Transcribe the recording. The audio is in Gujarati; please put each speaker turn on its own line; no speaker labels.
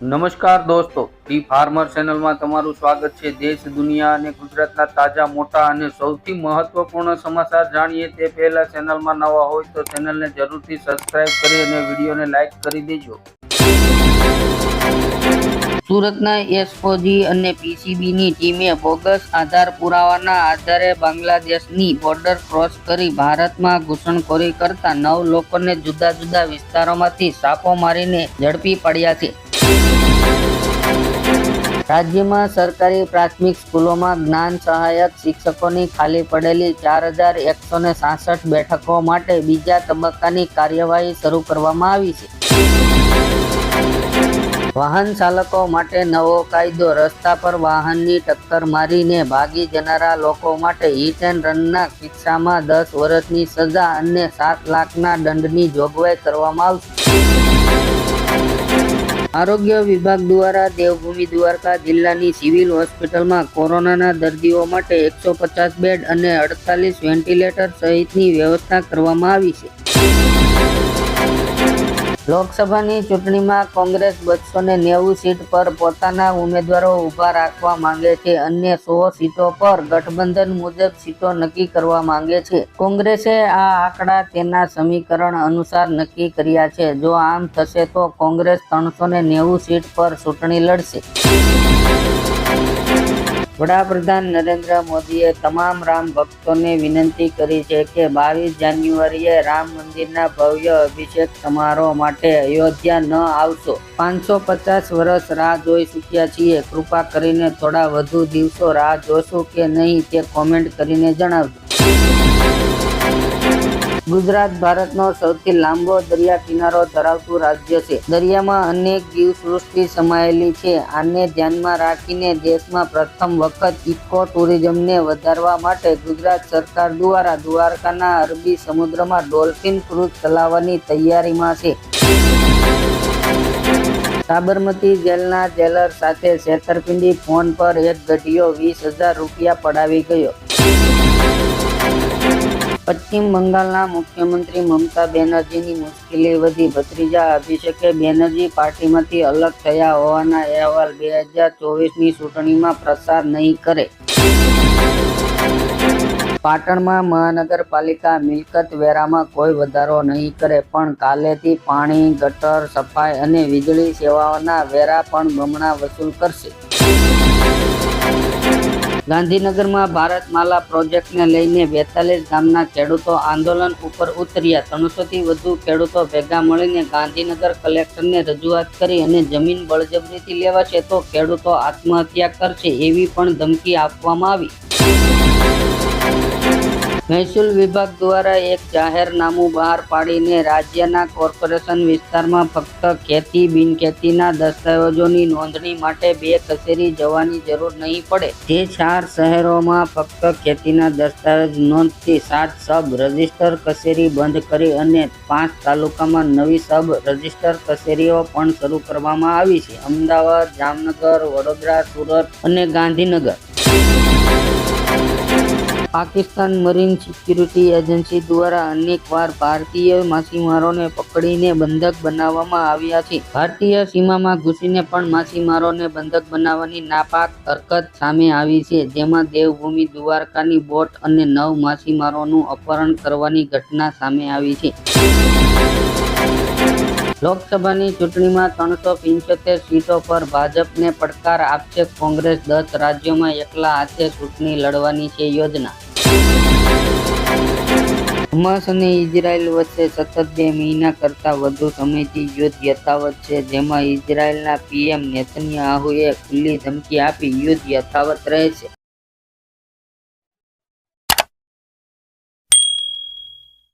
નમસ્કાર દોસ્તો ડી ફાર્મર ચેનલમાં તમારું સ્વાગત છે. દેશ, દુનિયા અને ગુજરાતના તાજા, મોટા અને સૌથી મહત્વપૂર્ણ સમાચાર જાણીએ તે પહેલા ચેનલમાં નવા હોય તો ચેનલને જરૂરથી સબસ્ક્રાઇબ કરી અને વિડીયોને લાઇક કરી દેજો. સુરતના એસઓજી અને પીસીબીની ટીમે બોગસ આધાર પુરાવાના આધારે બાંગ્લાદેશની બોર્ડર ક્રોસ કરી ભારતમાં ઘૂસણખોરી કરતા નવ લોકોને જુદા જુદા વિસ્તારોમાંથી સાપો મારીને ઝડપી પડ્યા છે. રાજ્યમાં સરકારી પ્રાથમિક સ્કૂલોમાં જ્ઞાન સહાયક શિક્ષકોની ખાલી પડેલી ચાર હજાર એકસો ને સાસઠ બેઠકો માટે બીજા તબક્કાની કાર્યવાહી શરૂ કરવામાં આવી છે. વાહન ચાલકો માટે નવો કાયદો, રસ્તા પર વાહનની ટક્કર મારીને ભાગી જનારા લોકો માટે હિટ એન્ડ રનના કિસ્સામાં દસ વર્ષની સજા અને સાત લાખના દંડની જોગવાઈ કરવામાં આવશે. આરોગ્ય વિભાગ દ્વારા દેવભૂમિ દ્વારકા જિલ્લાની સિવિલ હોસ્પિટલમાં કોરોનાના દર્દીઓ માટે એકસો પચાસ બેડ અને અડતાલીસ વેન્ટિલેટર સહિતની વ્યવસ્થા કરવામાં આવી છે. લોકસભાની ચૂંટણીમાં કોંગ્રેસ બસો ને નેવું સીટ પર પોતાના ઉમેદવારો ઊભા રાખવા માંગે છે. અન્ય સો સીટો પર ગઠબંધન મુજબ સીટો નક્કી કરવા માંગે છે. કોંગ્રેસે આ આંકડા તેના સમીકરણ અનુસાર નક્કી કર્યા છે. જો આમ થશે તો કોંગ્રેસ ત્રણસો નેવું સીટ પર ચૂંટણી લડશે. વડાપ્રધાન નરેન્દ્ર મોદીએ તમામ રામ ભક્તોને વિનંતી કરી છે કે બાવીસ જાન્યુઆરીએ રામ મંદિરના ભવ્ય અભિષેક સમારોહ માટે અયોધ્યા ન આવશો. પાંચસો પચાસ વર્ષ રાહ જોઈ ચૂક્યા છીએ. કૃપા કરીને થોડા વધુ દિવસો રાહ જોશો કે નહીં તે કોમેન્ટ કરીને જણાવજો. ગુજરાત ભારતનો સૌથી લાંબો દરિયા કિનારો ધરાવતું રાજ્ય છે. દરિયામાં અનેક જીવસૃષ્ટિ સમાયેલી છે. આને ધ્યાનમાં રાખીને દેશમાં પ્રથમ વખત ઇકો ટુરિઝમને વધારવા માટે ગુજરાત સરકાર દ્વારા દ્વારકાના અરબી સમુદ્રમાં ડોલ્ફિન ક્રૂઝ ચલાવવાની તૈયારીમાં છે. સાબરમતી જેલના જેલર સાથે છેતરપિંડી ફોન પર એક ગઢિયો વીસ હજાર રૂપિયા પડાવી ગયો. પશ્ચિમ બંગાળના મુખ્યમંત્રી મમતા બેનર્જીની મુશ્કેલી વધી. ભત્રીજા અભિષેકે બેનર્જી પાર્ટીમાંથી અલગ થયા હોવાના અહેવાલ બે હજાર ચોવીસની ચૂંટણીમાં પ્રસાર નહીં કરે. પાટણમાં મહાનગરપાલિકા મિલકત વેરામાં કોઈ વધારો નહીં કરે, પણ કાલેથી પાણી, ગટર, સફાઈ અને વીજળી સેવાઓના વેરા પણ બમણા વસૂલ કરશે. ગાંધીનગરમાં ભારતમાલા પ્રોજેક્ટને લઈને બેતાલીસ ગામના ખેડૂતો આંદોલન ઉપર ઉતર્યા. ત્રણસોથી વધુ ખેડૂતો ભેગા મળીને ગાંધીનગર કલેક્ટરને રજૂઆત કરી અને જમીન બળજબરીથી લેવાશે તો ખેડૂતો આત્મહત્યા કરશે એવી પણ ધમકી આપવામાં આવી. મહેસૂલ વિભાગ દ્વારા એક જાહેરનામું બહાર પાડીને રાજ્યના કોર્પોરેશન વિસ્તારમાં ફક્ત ખેતી બિનખેતીના દસ્તાવેજોની નોંધણી માટે બે કચેરી જવાની જરૂર નહીં પડે. તે ચાર શહેરોમાં ફક્ત ખેતીના દસ્તાવેજ નોંધતી સાત સબ રજિસ્ટર કચેરી બંધ કરી અને પાંચ તાલુકામાં નવી સબ રજિસ્ટર કચેરીઓ પણ શરૂ કરવામાં આવી છે. અમદાવાદ, જામનગર, વડોદરા, સુરત અને Gandhinagar. Pakistan marine security agency દ્વારા અનેકવાર ભારતીય માછીમારોને પકડીને બંધક બનાવવામાં આવ્યા છે. ભારતીય સીમામાં ઘૂસીને પણ માછીમારોને બંધક બનાવવાની નાપાક હરકત સામે આવી છે, જેમાં દેવભૂમિ દ્વારકાની બોટ અને નવ માછીમારોનું અપહરણ કરવાની ઘટના સામે આવી છે. લોકસભાની ચૂંટણીમાં ત્રણસો પંચોતેર સીટો પર ભાજપને પડકાર આપશે કોંગ્રેસ દસ રાજ્યોમાં એકલા હાથે ચૂંટણી લડવાની છે યોજના. હમાસ અને ઇઝરાયલ વચ્ચે સતત બે મહિના કરતા વધુ સમયથી યુદ્ધ યથાવત છે, જેમાં ઇઝરાયલના પીએમ નેતન્યાહુએ ખુલ્લી ધમકી આપી યુદ્ધ યથાવત રહેશે.